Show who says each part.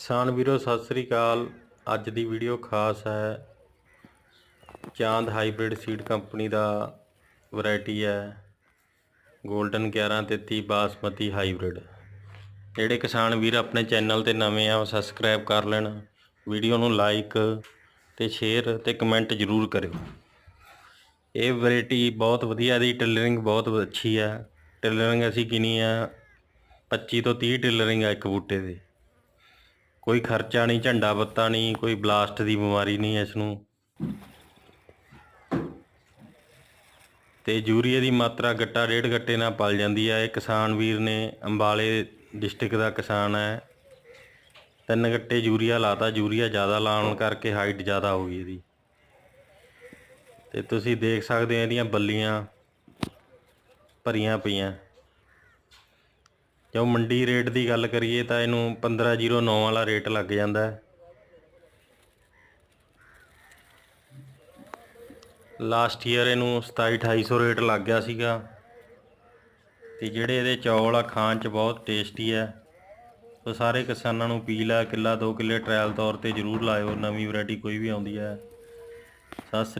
Speaker 1: ਕਿਸਾਨ ਵੀਰੋ, ਸਤਿ ਸ੍ਰੀ ਅਕਾਲ। ਅੱਜ ਦੀ ਵੀਡੀਓ ਖਾਸ ਹੈ। ਚਾਂਦ ਹਾਈਬ੍ਰਿਡ ਸੀਡ ਕੰਪਨੀ ਦਾ ਵੈਰਾਈਟੀ ਹੈ। Golden 1133 basmati hybrid. ਜਿਹੜੇ ਕਿਸਾਨ ਵੀਰ ਆਪਣੇ ਚੈਨਲ ਤੇ ਨਵੇਂ ਆ, ਉਹ ਸਬਸਕ੍ਰਾਈਬ ਕਰ ਲੈਣ। ਵੀਡੀਓ ਨੂੰ ਲਾਈਕ ਤੇ ਸ਼ੇਅਰ ਤੇ ਕਮੈਂਟ ਜ਼ਰੂਰ ਕਰਿਓ। ਇਹ ਵੈਰਾਈਟੀ ਬਹੁਤ ਵਧੀਆ ਦੀ ਟਿਲਰਿੰਗ ਬਹੁਤ ਅੱਛੀ ਹੈ। ਟਿਲਰਿੰਗ ਅਸੀਂ ਕਿਨੀ ਆ 25 ਤੋਂ 30 ਟਿਲਰਿੰਗ ਆ ਇੱਕ ਬੂਟੇ ਦੇ। ਕੋਈ ਖਰਚਾ ਨਹੀਂ, ਝੰਡਾ ਬੱਤਾ ਨਹੀਂ, ਕੋਈ ਬਲਾਸਟ ਦੀ ਬਿਮਾਰੀ ਨਹੀਂ ਇਸ ਨੂੰ ਤੇ ਯੂਰੀਏ ਦੀ ਮਾਤਰਾ ਗੱਟਾ ਡੇਢ ਗੱਟੇ ਨਾਲ ਪਲ ਜਾਂਦੀ ਹੈ ਇਹ ਕਿਸਾਨ ਵੀਰ ਨੇ ਅੰਬਾਲੇ ਡਿਸਟ੍ਰਿਕਟ ਦਾ ਕਿਸਾਨ ਹੈ। ਤਿੰਨ ਗੱਟੇ ਯੂਰੀਆ ਲਾਤਾ, ਯੂਰੀਆ ਜ਼ਿਆਦਾ ਲਾਉਣ ਕਰਕੇ ਹਾਈਟ ਜ਼ਿਆਦਾ ਹੋ ਗਈ ਇਹਦੀ। ਤੇ ਤੁਸੀਂ ਦੇਖ ਸਕਦੇ ਹੋ ਇਹਦੀਆਂ ਬੱਲੀਆਂ ਭਰੀਆਂ ਪਈਆਂ। ਜੋ ਮੰਡੀ ਰੇਟ ਦੀ ਗੱਲ ਕਰੀਏ ਤਾਂ ਇਹਨੂੰ 1509 ਵਾਲਾ ਰੇਟ ਲੱਗ ਜਾਂਦਾ ਹੈ। ਲਾਸਟ ਈਅਰ ਇਹਨੂੰ 27 2800 ਰੇਟ ਲੱਗ ਗਿਆ ਸੀਗਾ। ਤੇ ਜਿਹੜੇ ਇਹਦੇ ਚੌਲ ਆ, ਖਾਣ ਚ ਬਹੁਤ ਟੇਸਟੀ ਹੈ। ਸੋ ਸਾਰੇ ਕਿਸਾਨਾਂ ਨੂੰ ਅਪੀਲ ਹੈ ਕਿੱਲਾ 2 ਕਿੱਲੇ ਟ੍ਰਾਇਲ ਤੌਰ ਤੇ ਜ਼ਰੂਰ ਲਾਇਓ, ਨਵੀਂ ਵੈਰਾਈਟੀ ਕੋਈ ਵੀ ਆਉਂਦੀ ਹੈ। ਸਤਿ ਸ੍ਰੀ